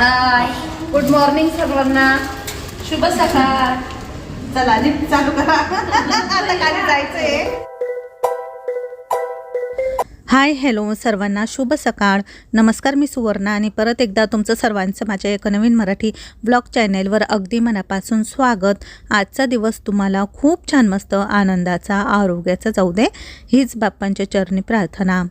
हाय. Good morning सर्वांना. शुभ सकाळ. चला लिफ्ट चालू करा. आता खाली जायचंय. हाय हॅलो सर्वांना. शुभ सकाळ. नमस्कार मी सुवर्णा आणि परत एकदा तुमचं सर्वांचं माझ्या एका नवीन मराठी ब्लॉग चॅनेलवर अगदी मनापासून स्वागत. आजचा दिवस तुम्हाला खूप छान मस्त आनंदाचा आरोग्याचा जाऊ दे. हीच बाप्पांच्या चरणी प्रार्थना.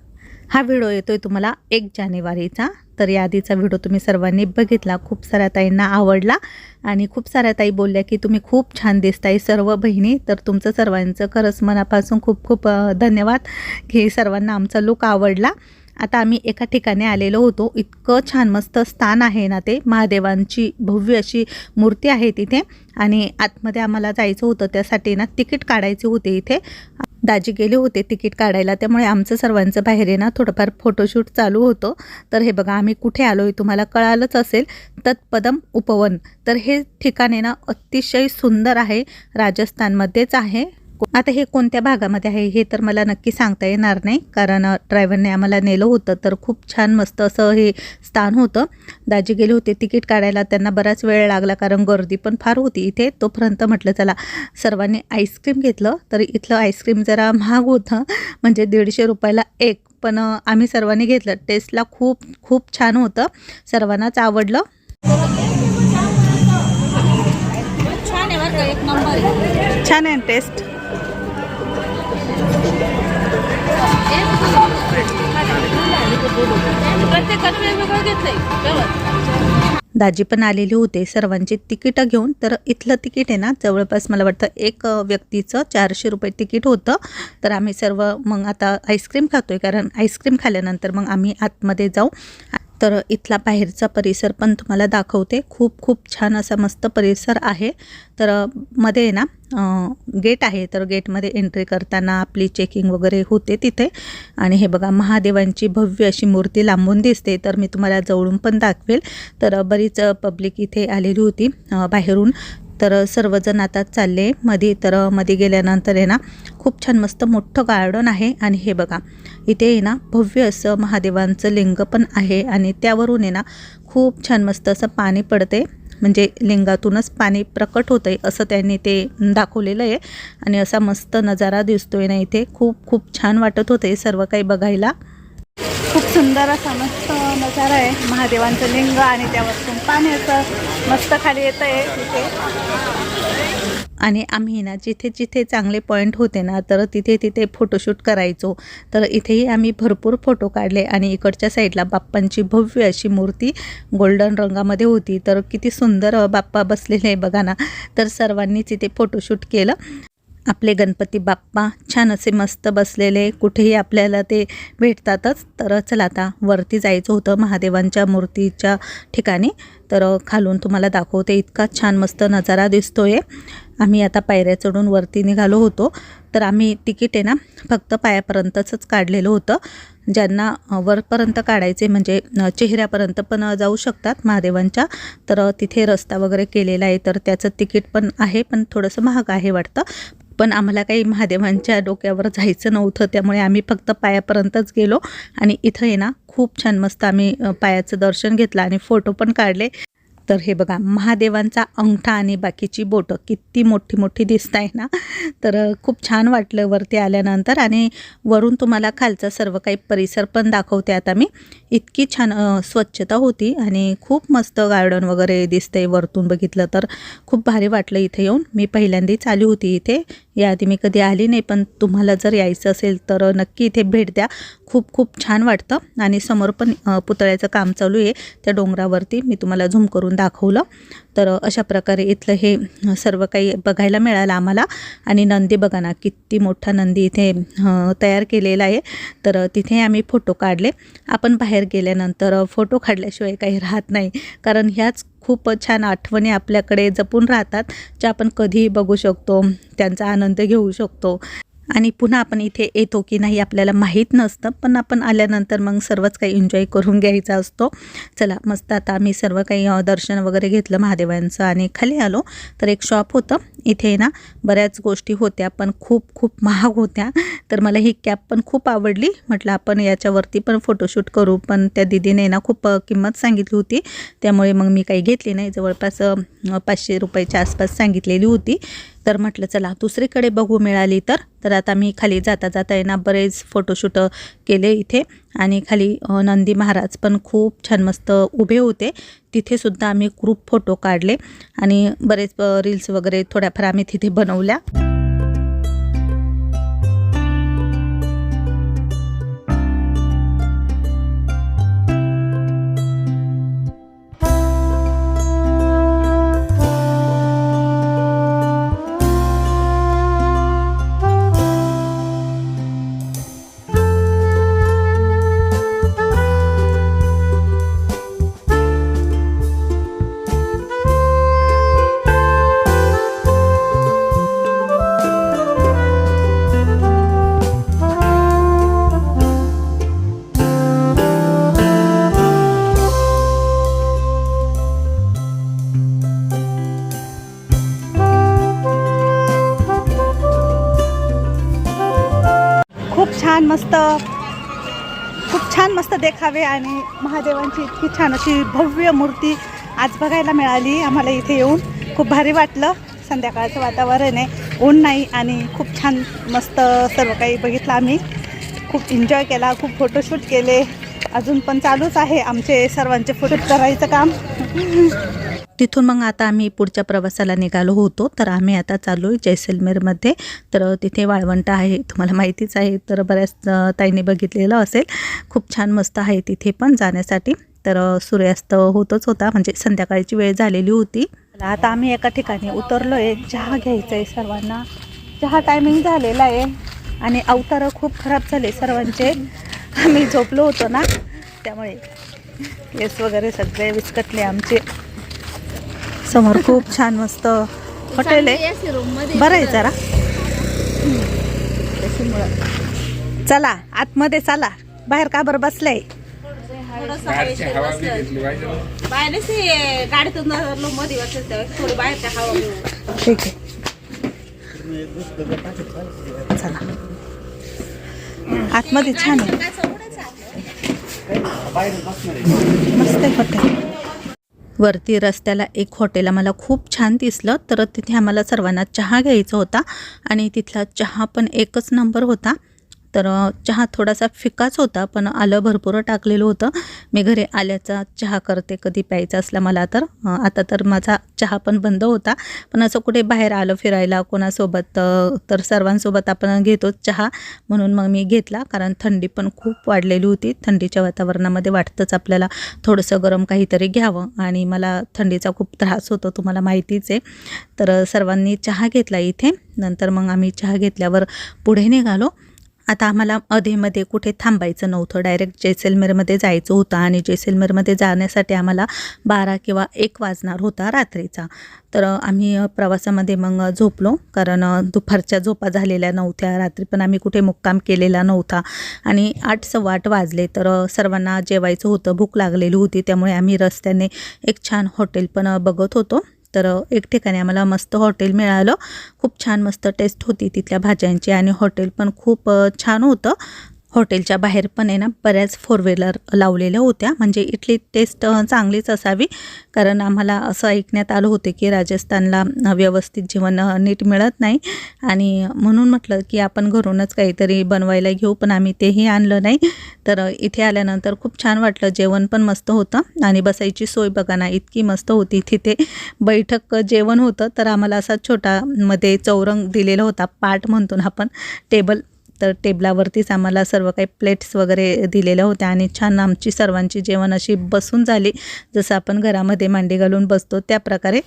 हा व्हिडिओ येतोय तुम्हाला एक जानेवारीचा. तर या आधीचा व्हिडिओ तुम्ही सर्वांनी बघितला. खूप साऱ्या ताईंना आवडला आणि खूप साऱ्या ताई बोलल्या की तुम्ही खूप छान दिसताय सर्व बहिणी. तर तुमचं सर्वांचं खरंच मनापासून खूप खूप धन्यवाद की सर्वांना आमचा लुक आवडला. आता आम्ही एका ठिकाणी आलेलो होतो. इतकं छान मस्त स्थान आहे ना ते. महादेवांची भव्य अशी मूर्ती आहे तिथे. आणि आतमध्ये आम्हाला जायचं होतं. त्यासाठी ना तिकीट काढायचे होते इथे. दाजी गेले होते तिकीट काढायला. त्यामुळे आमचं सर्वांचं बाहेर आहे ना थोडंफार फोटोशूट चालू होतं. तर हे बघा आम्ही कुठे आलो आहे तुम्हाला कळालंच असेल. तत्पदम उपवन. तर हे ठिकाण आहे ना अतिशय सुंदर आहे. राजस्थानमध्येच आहे. आता हे कोणत्या भागामध्ये आहे हे तर मला नक्की सांगता येणार नाही कारण ड्रायव्हरने आम्हाला नेलं होतं तर खूप छान मस्त असं हे स्थान होतं. दाजी गेले होते तिकीट काढायला त्यांना बराच वेळ लागला कारण गर्दी पण फार होती इथे. तोपर्यंत म्हटलं चला सर्वांनी आईस्क्रीम घेतलं. तर इथलं आईस्क्रीम जरा महाग होतं म्हणजे दीडशे रुपयाला एक. पण आम्ही सर्वांनी घेतलं. टेस्टला खूप खूप छान होतं. सर्वांनाच आवडलं. छान आहे टेस्ट प्रत्येकानं वेगवेगळं घेतलंय दाजी पण आलेले होते. सर्वांची तिकीटं घेऊन. तर इथलं तिकीट आहे ना जवळपास मला वाटतं एक व्यक्तीचं चारशे रुपये तिकीट होतं. तर आम्ही सर्व मग आता आईस्क्रीम खातोय. कारण आईस्क्रीम खाल्यानंतर मग आम्ही आतमध्ये जाऊ. तर इथला बाहेरचा परिसर पण तुम्हाला दाखवते. खूप खूप छान असा मस्त परिसर आहे. तर मध्ये आहे ना गेट आहे. तर गेटमध्ये एंट्री करताना आपली चेकिंग वगैरे होते तिथे. आणि हे बघा महादेवांची भव्य अशी मूर्ती लांबून दिसते. तर मी तुम्हाला जवळून पण दाखवेल. तर बरीच पब्लिक इथे आलेली होती. बाहेरून. तर सर्वजण आता चालले मध्ये तर मध्ये गेल्यानंतर आहे ना खूप छान मस्त मोठं गार्डन आहे. आणि हे बघा इथे आहे ना भव्य असं महादेवांचं लिंग पण आहे. आणि त्यावरून आहे ना खूप छान मस्त असं पाणी पडते म्हणजे लिंगातूनच पाणी प्रकट होतं आहे असं त्यांनी ते दाखवलेलं आहे. आणि असा मस्त नजारा दिसतोय ना इथे. खूप खूप छान वाटत होते सर्व काही बघायला. खूप सुंदर असा मस्त नजारा आहे. महादेवांचं लिंग आणि त्यावरतून पाणी असं मस्त खाली येत आहे तिथे. आणि आम्ही ना जिथे जिथे चांगले पॉईंट होते ना तर तिथे तिथे फोटोशूट करायचो. तर इथेही आम्ही भरपूर फोटो काढले आणि इकडच्या साईडला बाप्पांची भव्य अशी मूर्ती गोल्डन रंगामध्ये होती. तर किती सुंदर बाप्पा बसलेले आहे बघा ना. तर सर्वांनीच इथे फोटोशूट केलं. आपले गणपती बाप्पा छान असे मस्त बसलेले कुठेही आपल्याला ते भेटतातच. तर चला आता वरती जायचं होतं महादेवांच्या मूर्तीच्या ठिकाणी. तर खालून तुम्हाला दाखवते इतका छान मस्त नजारा दिसतो आहे आम्ही आता पायऱ्या चढून वरती निघालो होतो. तर आम्ही तिकीट आहे ना फक्त पायापर्यंतच काढलेलं होतं. ज्यांना वरपर्यंत काढायचे म्हणजे चेहऱ्यापर्यंत पण जाऊ शकतात महादेवांच्या. तर तिथे रस्ता वगैरे केलेला आहे तर त्याचं तिकीट पण आहे पण थोडंसं महाग आहे वाटतं. पण आम्हाला काही महादेवांच्या डोक्यावर जायचं नव्हतं त्यामुळे आम्ही फक्त पायापर्यंतच गेलो. आणि इथं आहे ना खूप छान मस्त आम्ही पायाचं दर्शन घेतलं आणि फोटो पण काढले. तर हे बघा महादेवांचा अंगठा आणि बाकीची बोटं किती मोठी मोठी दिसत आहे ना. तर खूप छान वाटलं वरती आल्यानंतर. आणि वरून तुम्हाला खालचा सर्व काही परिसर पण दाखवते आता मी. इतकी छान स्वच्छता होती आणि खूप मस्त गार्डन वगैरे दिसतंय वरतून बघितलं तर. खूप भारी वाटलं इथे येऊन. मी पहिल्यांदाच आली होती इथे. याआधी मी कधी आली नाही पण तुम्हाला जर यायचं असेल तर नक्की इथे भेट द्या. खूप खूप छान वाटतं आणि समोर पण पुतळ्याचं काम चालू आहे. त्या डोंगरावरती मी तुम्हाला झूम करून दाखवलं. तर अशा प्रकारे इथलं हे सर्व काही बघायला मिळालं आम्हाला. आणि नंदी बघा ना किती मोठा नंदी इथे तयार केलेला आहे. तर तिथे आम्ही फोटो काढले. आपण बाहेर गेल्यानंतर फोटो काढल्याशिवाय काही राहत नाही. कारण ह्याच खूप छान आठवणी आपल्याकडे जपून राहतात ज्या आपण कधीही बघू शकतो त्यांचा आनंद घेऊ शकतो. आणि पुन्हा आपण इथे येतो की नाही आपल्याला माहीत नसतं पण आपण आल्यानंतर मग सर्वच काही एन्जॉय करून घ्यायचा असतो. चला मस्त आता आम्ही सर्व काही दर्शन वगैरे घेतलं महादेवांचं आणि खाली आलो. तर एक शॉप होतं. इथे ना बऱ्याच गोष्टी होत्या पण खूप खूप महाग होत्या. तर मला ही कॅप पण खूप आवडली. म्हटलं आपण याच्यावरती पण फोटोशूट करू पण त्या दिदीने ना खूप किंमत सांगितली होती. त्यामुळे मग मी काही घेतली नाही. जवळपास पाचशे रुपयाच्या आसपास सांगितलेली होती. तर म्हटलं चला दुसरीकडे बघू मिळाली तर. तर आता मी खाली जाता जाता आहे बरेच फोटोशूट केले इथे. आणि खाली नंदी महाराज पण खूप छान मस्त उभे होते. तिथेसुद्धा आम्ही ग्रुप फोटो काढले. आणि बरेच रील्स वगैरे थोड्याफार आम्ही तिथे बनवल्या. मस्त खूप छान मस्त देखावे आणि महादेवांची इतकी छान अशी भव्य मूर्ती आज बघायला मिळाली आम्हाला इथे येऊन. खूप भारी वाटलं. संध्याकाळचं वातावरण आहे. ऊन नाही आणि खूप छान मस्त सर्व काही बघितलं आम्ही. खूप एन्जॉय केला खूप फोटोशूट केले. अजून पण चालूच आहे आमचे सर्वांचे फोटो करायचं काम. तिथून मग आता आम्ही पुढच्या प्रवासाला निघालो होतो. तर आम्ही आता चाललो आहे जैसलमेरमध्ये. तर तिथे वाळवंट आहे तुम्हाला माहितीच आहे. तर बऱ्याच ताईने बघितलेलं असेल. खूप छान मस्त आहे तिथे पण जाण्यासाठी. तर सूर्यास्त होतच होता. म्हणजे संध्याकाळची वेळ झालेली होती. आता आम्ही एका ठिकाणी उतरलो आहे चहा घ्यायचा आहे सर्वांना. चहा टायमिंग झालेला आहे. आणि अवतारं खूप खराब झाले सर्वांचे. आम्ही झोपलो होतो ना त्यामुळे. केस वगैरे सगळे विस्कटले आमचे. समोर खूप छान मस्त हॉटेल आहे. बरं आहे जरा. चला आतमध्ये चला. बाहेर का बरं बसलंय? हे ठीक आहे. चला. आतमध्ये छान आहे. मस्त आहे हॉटेल. वरती रस्त्याला एक हॉटेल आम्हाला खूप छान दिसलं. तर तिथे आम्हाला सर्वांना चहा घ्यायचा होता आणि तिथला चहा पण एकच नंबर होता. तर चहा थोडासा फिकाच होता पण आलं भरपूर टाकलेलं होतं. मी घरी आल्याचा चहा करते कधी प्यायचा असला मला तर. आता तर माझा चहा पण बंद होता पण असं कुठे बाहेर आलं फिरायला कोणासोबत तर सर्वांसोबत आपण घेतोच चहा म्हणून मग मी घेतला कारण थंडी पण खूप वाढलेली होती. थंडीच्या वातावरणामध्ये वाटतंच आपल्याला थोडंसं गरम काहीतरी घ्यावं आणि मला थंडीचा खूप त्रास होतो तुम्हाला माहितीच आहे. तर सर्वांनी चहा घेतला इथे. नंतर मग आम्ही चहा घेतल्यावर पुढे निघालो. आता आम्हाला अधेमध्ये कुठे थांबायचं नव्हतं. डायरेक्ट जैसलमेरमध्ये जायचं होतं आणि जैसलमेरमध्ये जाण्यासाठी आम्हाला बारा किंवा एक वाजणार होता रात्रीचा. तर आम्ही प्रवासामध्ये मग झोपलो कारण दुपारच्या झोपा झालेल्या नव्हत्या. रात्री पण आम्ही कुठे मुक्काम केलेला नव्हता. आणि आठ सव्वा आठ वाजले तर सर्वांना जेवायचं होतं. भूक लागलेली होती. त्यामुळे आम्ही रस्त्याने एक छान हॉटेल पण बघत होतो. तर एक ठिकाणी आम्हाला मस्त हॉटेल मिळालं. खूप छान मस्त टेस्ट होती तिथल्या भाज्यांची आणि हॉटेल पण खूप छान होतं. हॉटेलच्या बाहेर पण आहे ना बऱ्याच फोर व्हीलर लावलेल्या होत्या. म्हणजे इथली टेस्ट चांगलीच असावी. कारण आम्हाला असं ऐकण्यात आलं होतं की राजस्थानला व्यवस्थित जेवण नीट मिळत नाही. आणि म्हणून म्हटलं की आपण घरूनच काहीतरी बनवायला घेऊ पण आम्ही तेही आणलं नाही. तर इथे आल्यानंतर खूप छान वाटलं. जेवण पण मस्त होतं. आणि बसायची सोय बघा ना इतकी मस्त होती. तिथे बैठक जेवण होतं. तर आम्हाला असा छोटा मध्ये चौरंग दिलेला होता. पाट म्हणतो ना आपण टेबल तर टेबलावरतीच आम्हाला सर्व काही प्लेट्स वगैरे दिलेल्या होत्या आणि छान आमची सर्वांची जेवण अशी बसून झाली. जसं आपण घरामध्ये मांडी घालून बसतो त्या प्रकारे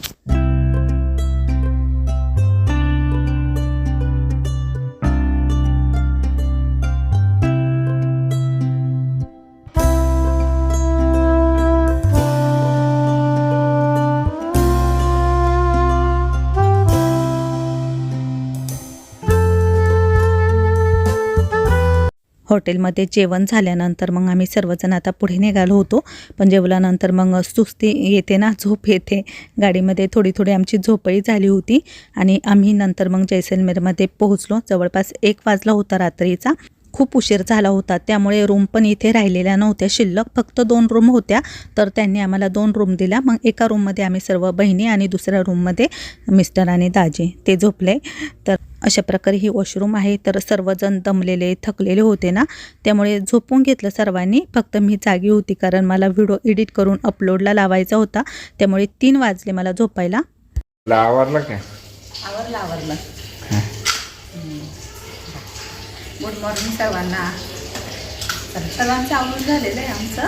हॉटेलमध्ये जेवण झाल्यानंतर मग आम्ही सर्वजण आता पुढे निघालो होतो. पण जेवल्यानंतर मग सुस्ती येते ना झोप येते. गाडीमध्ये थोडी थोडी आमची झोपही झाली होती. आणि आम्ही नंतर मग जैसलमेरमध्ये पोहोचलो. जवळपास एक वाजला होता रात्रीचा. खूप उशीर झाला होता. त्यामुळे रूम पण इथे राहिलेल्या नव्हत्या. शिल्लक फक्त दोन रूम होत्या. तर त्यांनी आम्हाला दोन रूम दिल्या. मग एका रूममध्ये आम्ही सर्व बहिणी आणि दुसऱ्या रूममध्ये मिस्टर आणि दाजी. ते झोपले. तर अशा प्रकारे ही वॉशरूम आहे. तर सर्वजण दमलेले थकलेले होते ना. त्यामुळे झोपून घेतलं सर्वांनी. फक्त मी जागी होती कारण मला व्हिडिओ एडिट करून अपलोडला लावायचा होता. त्यामुळे तीन वाजले मला झोपायला. तुला आवडलं का आवरलं आवरलं. गुड मॉर्निंग सर्वांना. तर सर्वांचं आवरून झालेलं आहे आमचं.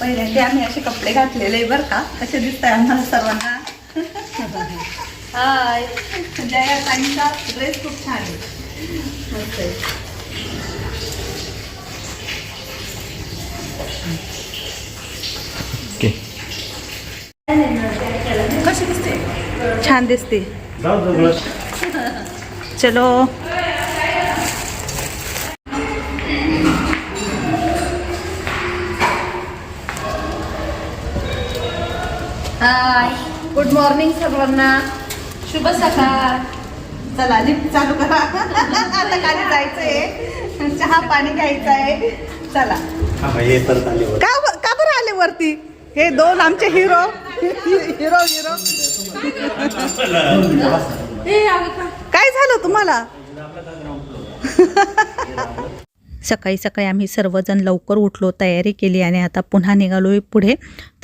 पहिल्यांदा आम्ही असे कपडे घातलेले आहे बरं का. कसे दिसत आहे आम्हाला सर्वांना? हाय. जया ताईंचा ड्रेस खूप छान आहे. मस्त आहे. ओके कशी दिसते? छान दिसते. चलो. हाय. गुड मॉर्निंग सर्वांना शुभ सकाळ. चला लिफ्ट चालू करा. आता खाली जायचंय. चहा पाणी घ्यायचं आहे चला. हे का का बरं आले वरती? हे दोन आमचे हिरो. Hero hero. काय झालं तुम्हाला? सकाळी सकाळी आम्ही सर्वजण लवकर उठलो तयारी केली आणि आता पुन्हा निघालो पुढे.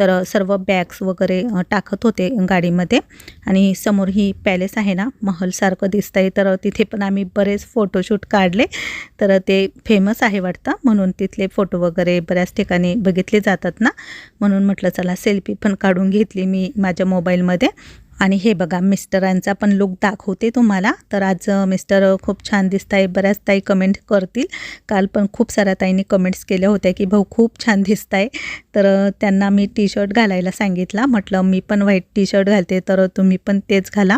तर सर्व बॅग्स वगैरे टाकत होते गाडीमध्ये आणि समोर ही पॅलेस आहे ना महलसारखं दिसतं आहे तर तिथे पण आम्ही बरेच फोटोशूट काढले. तर ते फेमस आहे वाटतं म्हणून तिथले फोटो वगैरे बऱ्याच ठिकाणी बघितले जातात ना. म्हणून म्हटलं चला सेल्फी पण काढून घेतली मी माझ्या मोबाईलमध्ये आणि हे बघा मिस्टरांचा पण लुक दाखवते तुम्हाला. तर आज मिस्टर खूप छान दिसत आहे बऱ्याच ताई कमेंट करतील. काल पण खूप साऱ्या ताईंनी कमेंट्स केल्या होत्या की भाऊ खूप छान दिसत आहे तर त्यांना मी टी शर्ट घालायला सांगितला. म्हटलं मी पण व्हाईट टी शर्ट घालते तर तुम्ही पण तेच घाला.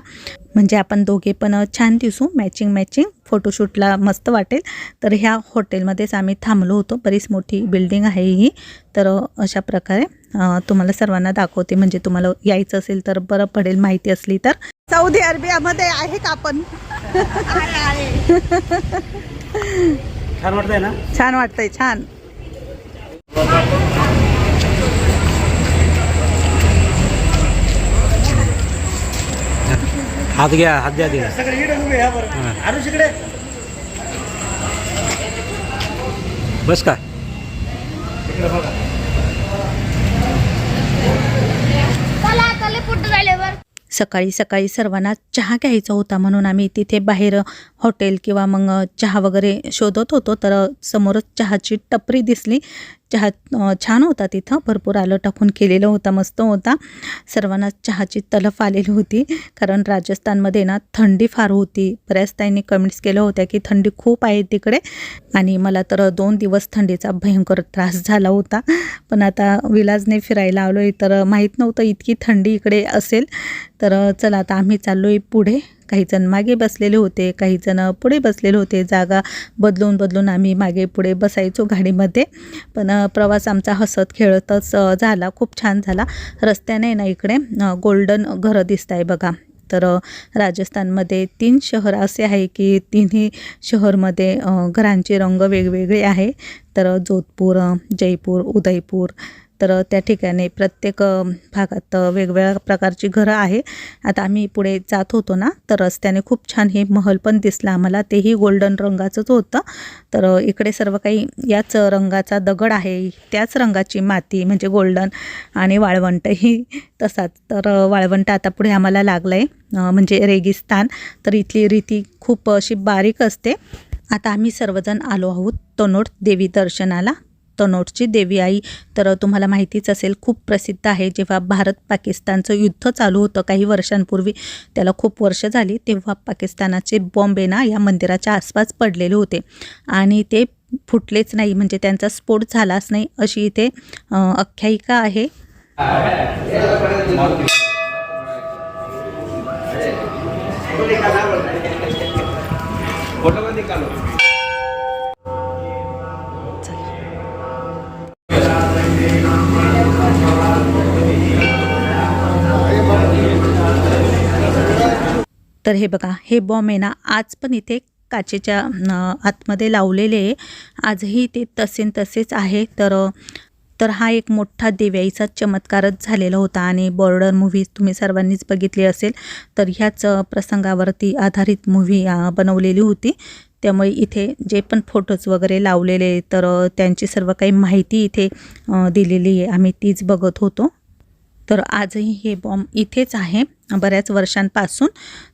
म्हणजे आपण दोघे पण छान दिसू. मॅचिंग मॅचिंग फोटोशूटला मस्त वाटेल. तर ह्या हॉटेलमध्येच आम्ही थांबलो होतो. बरीच मोठी बिल्डिंग आहे ही. तर अशा प्रकारे तुम्हाला सर्वांना दाखवते. म्हणजे तुम्हाला यायचं असेल तर बरं पडेल माहिती असली तर. सौदी अरेबियामध्ये आहे का आपण? छान वाटतंय ना? छान वाटतंय छान. हात घ्या हात द्या तिला. बस का? झाल्यावर. सकाळी सकाळी सर्वांना चहा घ्यायचा होता म्हणून आम्ही तिथे बाहेर हॉटेल किंवा मग चहा वगैरे शोधत होतो. तर समोरच चहाची टपरी दिसली. चहा छान होता तिथं. भरपूर आलं टाकून केलेलं होता मस्त होता. सर्वांना चहाची तलफ आलेली होती कारण राजस्थानमध्ये ना थंडी फार होती. बऱ्याच ताईंनी कमेंट्स केल्या होत्या की थंडी खूप आहे तिकडे. आणि मला तर दोन दिवस थंडीचा भयंकर त्रास झाला होता. पण आता विलाजने फिरायला आलो आहे तर माहीत नव्हतं इतकी थंडी इकडे असेल. तर चला आता आम्ही चाललो आहे पुढे. काही जण मागे बसलेले होते काही जण पुढे बसलेले होते. जागा बदलून बदलून आम्ही मागे पुढे बसायचो गाडीमध्ये. पण प्रवास आमचा हसत खेळतच झाला. खूप छान झाला. रस्त्याने ना इकडे गोल्डन घरं दिसत आहे बघा. तर राजस्थानमध्ये तीन शहर असे आहे की तिन्ही शहरमध्ये घरांचे रंग वेगवेगळे आहे. तर जोधपूर जयपूर उदयपूर तर त्या ठिकाणी प्रत्येक भागात वेगवेगळ्या प्रकारची घरं आहे. आता आम्ही पुढे जात होतो ना तर रस्त्याने खूप छान हे महल पण दिसला आम्हाला. तेही गोल्डन रंगाचंच होतं. तर इकडे सर्व काही याच रंगाचा दगड आहे. त्याच रंगाची माती म्हणजे गोल्डन आणि वाळवंटही तसाच. तर वाळवंट आता पुढे आम्हाला लागलं आहे म्हणजे रेगिस्तान. तर इथली रीती खूप अशी बारीक असते. आता आम्ही सर्वजण आलो आहोत तनोट देवी दर्शनाला. तनोटची देवी आई. तर तुम्हाला माहितीच असेल खूप प्रसिद्ध आहे. जेव्हा भारत पाकिस्तानचं युद्ध चालू होतं काही वर्षांपूर्वी त्याला खूप वर्ष झाली तेव्हा पाकिस्तानाचे बॉम्बे ना या मंदिराच्या आसपास पडलेले होते. आणि ते फुटलेच नाही म्हणजे त्यांचा स्फोट झालाच नाही अशी इथे आख्यायिका आहे. फोटो तर हे बघा हे बॉम्ब आहे ना आज पण इथे काचेच्या आतमध्ये लावलेले आहे. आजही ते तसेन तसेच आहे. तर तर हा एक मोठा दिव्याईचा चमत्कारच झालेला होता आणि बॉर्डर मूव्ही तुम्ही सर्वांनीच बघितली असेल तर ह्याच प्रसंगावरती आधारित मूव्ही बनवलेली होती. त्यामुळे इथे जे पण फोटोज वगैरे लावलेले तर त्यांची सर्व काही माहिती इथे दिलेली आहे. आम्ही तीच बघत होतो. तर आजही हे बॉम्ब इथेच आहे. बऱ्याच वर्षांपासून.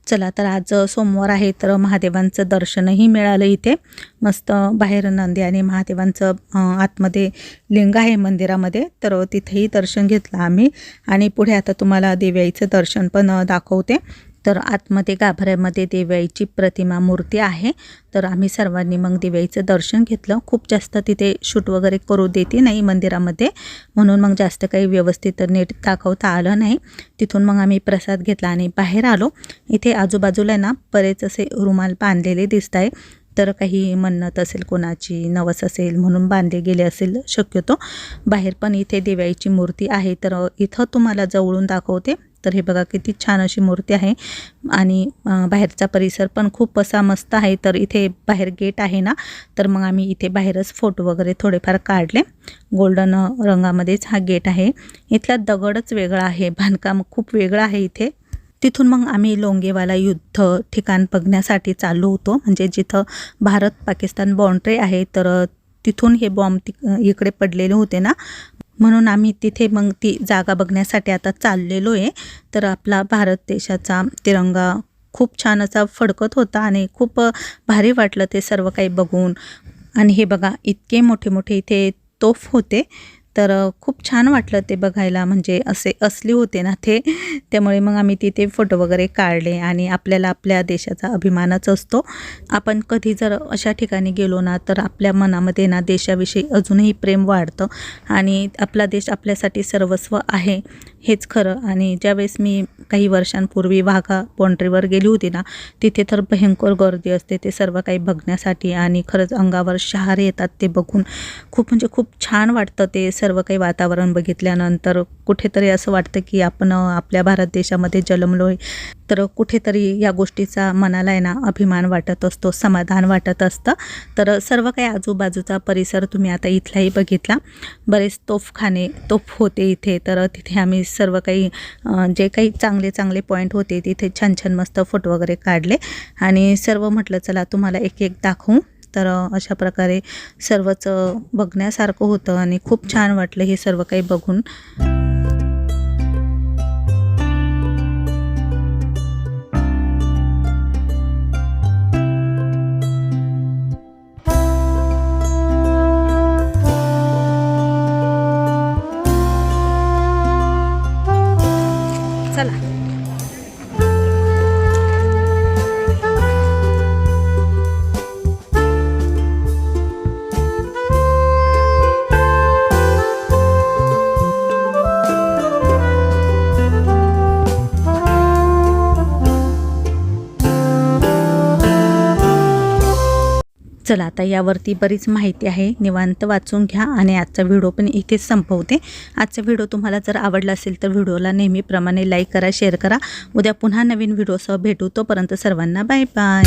चला तर आज सोमवार आहे तर महादेवांचं दर्शनही मिळालं इथे. मस्त बाहेर नंदी आणि महादेवांचं आतमध्ये लिंग आहे मंदिरामध्ये. तर तिथेही दर्शन घेतलं आम्ही. आणि पुढे आता तुम्हाला देव्याईचं दर्शन पण दाखवते. तर आतमध्ये गाभाऱ्यामध्ये देवाईची प्रतिमा मूर्ती आहे. तर आम्ही सर्वांनी मग दिव्याचं दर्शन घेतलं. खूप जास्त तिथे शूट वगैरे करू देते नाही मंदिरामध्ये. म्हणून मग जास्त काही व्यवस्थित नीट दाखवता आलं नाही. तिथून मग आम्ही प्रसाद घेतला आणि बाहेर आलो. इथे आजूबाजूला ना बरेच असे रुमाल बांधलेले दिसत आहे तर काही मन्नत असेल कोणाची नवस असेल म्हणून बांधले गेले असेल शक्यतो. बाहेर पण इथे देवाईची मूर्ती आहे. तर इथं तुम्हाला जवळून दाखवते. तर हे बघा किती छान अशी मूर्ती आहे. आणि बाहेरचा परिसर पण खूप असा मस्त आहे. तर इथे बाहेर गेट आहे ना तर मग आम्ही इथे बाहेरच फोटो वगैरे थोडेफार काढले. गोल्डन रंगामध्येच हा गेट आहे. इथला दगडच वेगळा आहे. बांधकाम खूप वेगळं आहे इथे. तिथून मग आम्ही लोंगेवाला युद्ध ठिकाण बघण्यासाठी चाललो होतो. म्हणजे जिथं भारत पाकिस्तान बाँड्री आहे तर तिथून हे बॉम्ब ति इकडे पडलेले होते ना. म्हणून आम्ही तिथे मग ती जागा बघण्यासाठी आता चाललेलो आहे तर आपला भारत देशाचा तिरंगा खूप छान असा फडकत होता आणि खूप भारी वाटलं ते सर्व काही बघून. आणि हे बघा इतके मोठे मोठे इथे तोफ होते. तर खूप छान वाटलं ते बघायला. म्हणजे असे असली होते ना ते. त्यामुळे मग आम्ही तिथे फोटो वगैरे काढले आणि आपल्याला आपल्या देशाचा अभिमानच असतो. आपण कधी जर अशा ठिकाणी गेलो ना तर आपल्या मनामध्ये ना देशाविषयी अजूनही प्रेम वाढतं. आणि आपला देश आपल्यासाठी सर्वस्व आहे. हेच खरं. आणि ज्यावेळेस मी काही वर्षांपूर्वी वाघा बाँड्रीवर गेली होती ना तिथे तर भयंकर गर्दी असते ते सर्व काही बघण्यासाठी. आणि खरंच अंगावर शहारे येतात ते बघून. खूप म्हणजे खूप छान वाटतं ते सर्व काही वातावरण बघितल्यानंतर. कुठेतरी असं वाटतं की आपण आपल्या भारत देशामध्ये जन्मलो आहे तर कुठेतरी या गोष्टीचा मनाला आहे ना अभिमान वाटत असतो समाधान वाटत असतं. तर सर्व काही आजूबाजूचा परिसर तुम्ही आता इथलाही बघितला. बरेच तोफखाने तोफ होते इथे. तर तिथे आम्ही सर्व काही जे काही चांगले चांगले पॉईंट होते तिथे छान छान मस्त फोटो वगैरे काढले. आणि सर्व म्हटलं चला तुम्हाला एक एक दाखवू. तर अशा प्रकारे सर्वच बघण्यासारखं होतं आणि खूप छान वाटलं हे सर्व काही बघून. चला आता यावरती बरीच माहिती आहे. निवांत वाचून घ्या आणि आजचा व्हिडिओ पण इथेच संपवते. आजचा व्हिडिओ तुम्हाला जर आवडला असेल तर व्हिडिओला नेहमीप्रमाणे लाईक करा शेअर करा. उद्या पुन्हा नवीन व्हिडिओसह भेटू. तोपर्यंत सर्वांना बाय बाय.